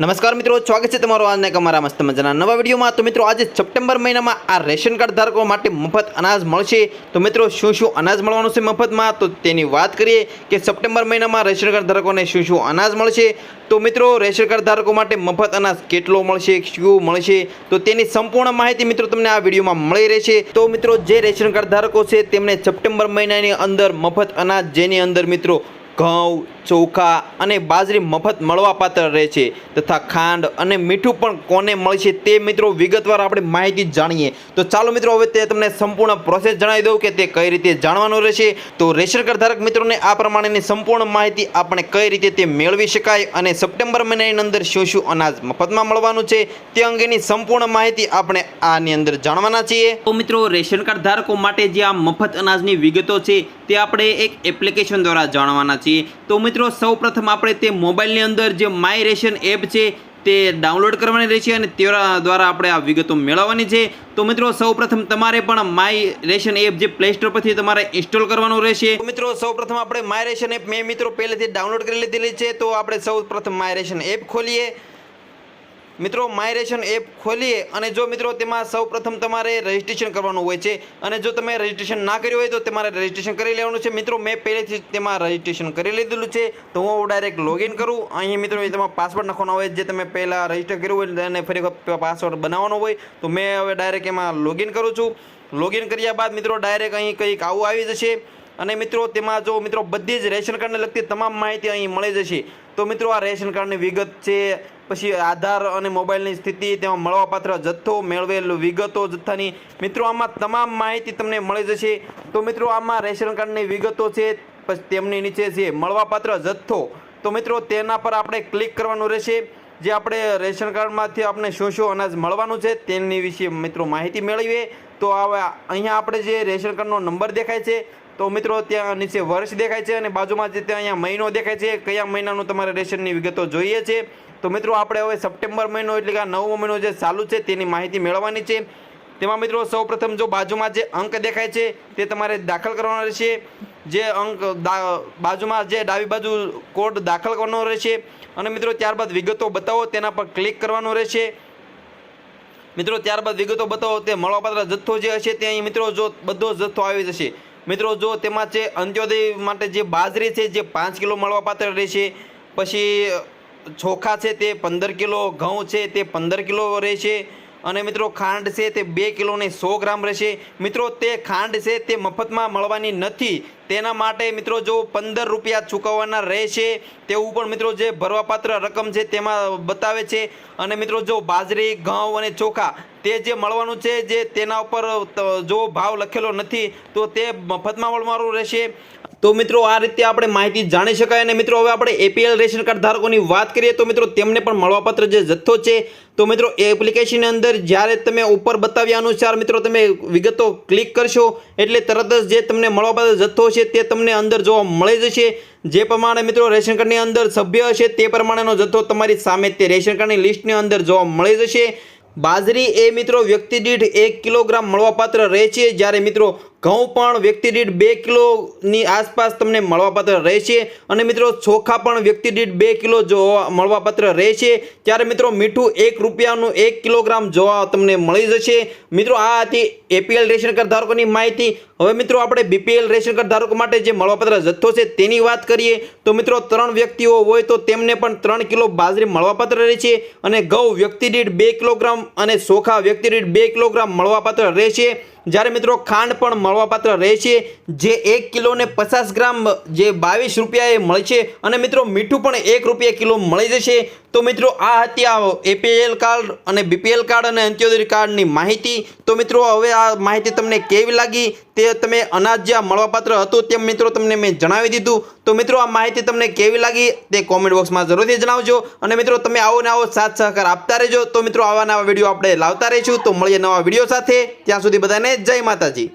નમસ્કાર મિત્રો, સ્વાગત છે તમારો આજના અમારા મસ્ત મજાના નવા વિડીયોમાં. તો મિત્રો, આજે સપ્ટેમ્બર મહિનામાં આ રેશન કાર્ડ ધારકો માટે મફત અનાજ મળશે. તો મિત્રો, શું શું અનાજ મળવાનું છે મફતમાં? તો તેની વાત કરીએ કે સપ્ટેમ્બર મહિનામાં રેશન કાર્ડ ધારકોને શું શું અનાજ મળશે? તો મિત્રો, રેશન કાર્ડ ધારકો માટે મફત અનાજ કેટલો મળશે? શું મળશે? તો તેની સંપૂર્ણ માહિતી મિત્રો તમને આ વિડીયોમાં મળી રહેશે. તો મિત્રો, જે રેશન કાર્ડ ધારકો છે તેમને સપ્ટેમ્બર મહિનાની અંદર મફત અનાજ, જેની અંદર મિત્રો ઘઉં, ચોખા અને બાજરી મફત મળવાપાત્ર રહે છે. તથા ખાંડ અને મીઠું પણ કોને મળશે તે મિત્રો વિગતવાર આપણે માહિતી જાણીએ. તો ચાલો મિત્રો, હવે તે તમને સંપૂર્ણ પ્રોસેસ જણાવી દઉં કે તે કઈ રીતે જાણવાનું રહેશે. તો રેશન કાર્ડ ધારક મિત્રોને આ પ્રમાણેની સંપૂર્ણ માહિતી આપણે કઈ રીતે તે મેળવી શકાય અને સપ્ટેમ્બર મહિનાની અંદર શું શું અનાજ મફતમાં મળવાનું છે તે અંગેની સંપૂર્ણ માહિતી આપણે આની અંદર જાણવાના છીએ. તો મિત્રો, રેશન કાર્ડ ધારકો માટે જે આ મફત અનાજની વિગતો છે તે આપણે એક એપ્લિકેશન દ્વારા જાણવાના છીએ તો મિત્રો, સૌપ્રથમ આપણે તે મોબાઈલની અંદર જે માય રેશન એપ છે, તે ડાઉનલોડ કરવાની રહેશે અને તે દ્વારા આપણે આ વિગતો મેળવવાની છે. તો મિત્રો, સૌપ્રથમ તમારે પણ માય રેશન એપ જે પ્લે સ્ટોર પરથી તમારે ઇન્સ્ટોલ કરવાનું રહેશે. મિત્રો, સૌપ્રથમ આપણે માય રેશન એપ મેં મિત્રો પહેલેથી ડાઉનલોડ કરી લીધેલી છે. તો આપણે સૌપ્રથમ માય રેશન એપ ખોલીએ. મિત્રો, માય રેશન એપ ખોલીએ અને જો મિત્રો તેમાં સૌ પ્રથમ તમારે રજિસ્ટ્રેશન કરવાનું હોય છે અને જો તમે રજિસ્ટ્રેશન ના કર્યું હોય તો તમારે રજિસ્ટ્રેશન કરી લેવાનું છે. મિત્રો, મેં પહેલેથી જ તેમાં રજિસ્ટ્રેશન કરી લીધેલું છે. તો હું ડાયરેક્ટ લોગિન કરું. અહીં મિત્રો તમારો પાસવર્ડ નાખવાનો હોય. જે તમે પહેલાં રજિસ્ટર કર્યું હોય અને ફરી પાસવર્ડ બનાવવાનો હોય. તો મેં હવે ડાયરેક્ટ એમાં લોગિન કરું છું. લોગિન કર્યા બાદ મિત્રો ડાયરેક્ટ અહીં કંઈક આવું આવી જશે. અને મિત્રો, તેમાં જો મિત્રો બધી જ રેશન કાર્ડને લગતી તમામ માહિતી અહીં મળી જશે. તો મિત્રો આ રેશન કાર્ડની વિગત છે. પછી આધાર અને મોબાઈલની સ્થિતિ, તેમાં મળવાપાત્ર જથ્થો મેળવેલ વિગતો, જથ્થાની મિત્રો આમાં તમામ માહિતી તમને મળી જશે. તો મિત્રો આમાં રેશન કાર્ડની વિગતો છે, પછી તેમની નીચે છે, મળવાપાત્ર જથ્થો. તો મિત્રો તેના પર આપણે ક્લિક કરવાનું રહેશે. જે આપણે રેશન કાર્ડમાંથી આપણે શું શું અનાજ મળવાનું છે, તેની વિશે મિત્રો માહિતી મેળવીએ. તો હવે અહીંયા આપણે જે રેશન કાર્ડનો નંબર દેખાય છે તો મિત્રો, ત્યાં નીચે વર્ષ દેખાય છે અને બાજુમાં જે ત્યાં અહીંયા મહિનો દેખાય છે, કયા મહિનાનું તમારે રેશનની વિગતો જોઈએ છે? તો મિત્રો, આપણે હવે સપ્ટેમ્બર મહિનો એટલે કે આ નવમો મહિનો જે ચાલુ છે, તેની માહિતી મેળવવાની છે. તેમાં મિત્રો, સૌપ્રથમ જો બાજુમાં જે અંક દેખાય છે, તે તમારે દાખલ કરવાનો રહેશે. જે અંક બાજુમાં જે ડાબી બાજુ કોડ દાખલ કરવાનો રહેશે. અને મિત્રો, ત્યારબાદ વિગતો બતાવો, તેના પર ક્લિક કરવાનું રહેશે. મિત્રો, ત્યારબાદ વિગતો બતાવો, તે મળવાપાત્ર જથ્થો જે હશે, તે અહીં મિત્રો, જો બધો જથ્થો આવી જશે. મિત્રો, જો તેમાં છે અંત્યોદય માટે જે બાજરી છે, જે પાંચ કિલો મળવાપાત્ર રહેશે, પછી ચોખા છે તે પંદર કિલો, ઘઉં છે તે પંદર કિલો રહેશે, અને મિત્રો, ખાંડ છે તે બે કિલોને સો ગ્રામ રહેશે. મિત્રો, તે ખાંડ છે તે મફતમાં મળવાની નથી. તેના માટે, મિત્રો, જો પંદર રૂપિયા ચૂકવવાના રહેશે, તેવું પણ, મિત્રો, જે ભરવાપાત્ર રકમ છે તેમાં બતાવે છે. અને મિત્રો, જો બાજરી, ઘઉં અને ચોખા તે જે મળવાનું છે, જે તેના ઉપર જો ભાવ લખેલો નથી, તો તે મફતમાં મળવાનું રહેશે. તો મિત્રો, આ રીતે આપણે માહિતી જાણી શકાય અને મિત્રો, હવે આપણે એપીએલ રેશન કાર્ડ ધારકોની વાત કરીએ, તો મિત્રો, તેમને પણ મળવાપાત્ર જે જથ્થો છે, તો મિત્રો એપ્લિકેશનની અંદર જ્યારે તમે ઉપર બતાવ્યા અનુસાર, મિત્રો, તમે વિગતો ક્લિક કરશો, એટલે તરત જ જે તમને મળવાપાત્ર જથ્થો છે, તે તમને અંદર જોવા મળી જશે. જે પ્રમાણે મિત્રો, રેશન કાર્ડની અંદર સભ્ય હશે, તે પ્રમાણેનો જથ્થો તમારી સામે તે રેશન કાર્ડની લિસ્ટની અંદર જોવા મળી જશે. બાજરી એ મિત્રો વ્યક્તિ દીઠ એક કિલોગ્રામ મળવાપાત્ર રહે છે. જ્યારે મિત્રો ઘઉં પણ વ્યક્તિ દીઠ બે કિલોની આસપાસ તમને મળવાપાત્ર રહેશે. અને મિત્રો, ચોખા પણ વ્યક્તિ દીઠ બે કિલો જોવા મળવાપાત્ર રહેશે. ત્યારે મિત્રો, મીઠું એક રૂપિયાનું એક કિલોગ્રામ જોવા તમને મળી જશે. મિત્રો, આ હતી એપીએલ રેશન કાર્ડ ધારકોની માહિતી. હવે મિત્રો, આપણે બીપીએલ રેશન કાર્ડ ધારકો માટે જે મળવાપાત્ર જથ્થો છે તેની વાત કરીએ. તો મિત્રો, ત્રણ વ્યક્તિઓ હોય તો તેમને પણ ત્રણ કિલો બાજરી મળવાપાત્ર રહેશે. અને ઘઉં વ્યક્તિ દીઠ બે કિલોગ્રામ અને ચોખા વ્યક્તિ દીઠ બે કિલોગ્રામ મળવાપાત્ર રહેશે. જ્યારે મિત્રો ખાંડ પણ મળવાપાત્ર રહે છે, જે એક કિલોને પચાસ ગ્રામ, જે બાવીસ રૂપિયાએ મળશે અને મિત્રો મીઠું પણ એક રૂપિયા કિલો મળી જશે. તો મિત્રો આ હતી આ એપીએલ કાર્ડ અને બીપીએલ કાર્ડ અને અંત્યોદય કાર્ડની માહિતી. તો મિત્રો હવે આ માહિતી તમને કેવી લાગી? તે તમે અનાજ જ્યાં મળવાપાત્ર હતું તેમ મિત્રો તમને મેં જણાવી દીધું. તો મિત્રો આ માહિતી તમને કેવી લાગી તે કોમેન્ટ બોક્સમાં જરૂરથી જણાવજો. અને મિત્રો તમે આવો ને આવો સાથ સહકાર આપતા રહેજો. તો મિત્રો આવા નવા વીડિયો આપણે લાવતા રહીશું. તો મળીએ નવા વીડિયો સાથે. ત્યાં સુધી બધાને જય માતાજી.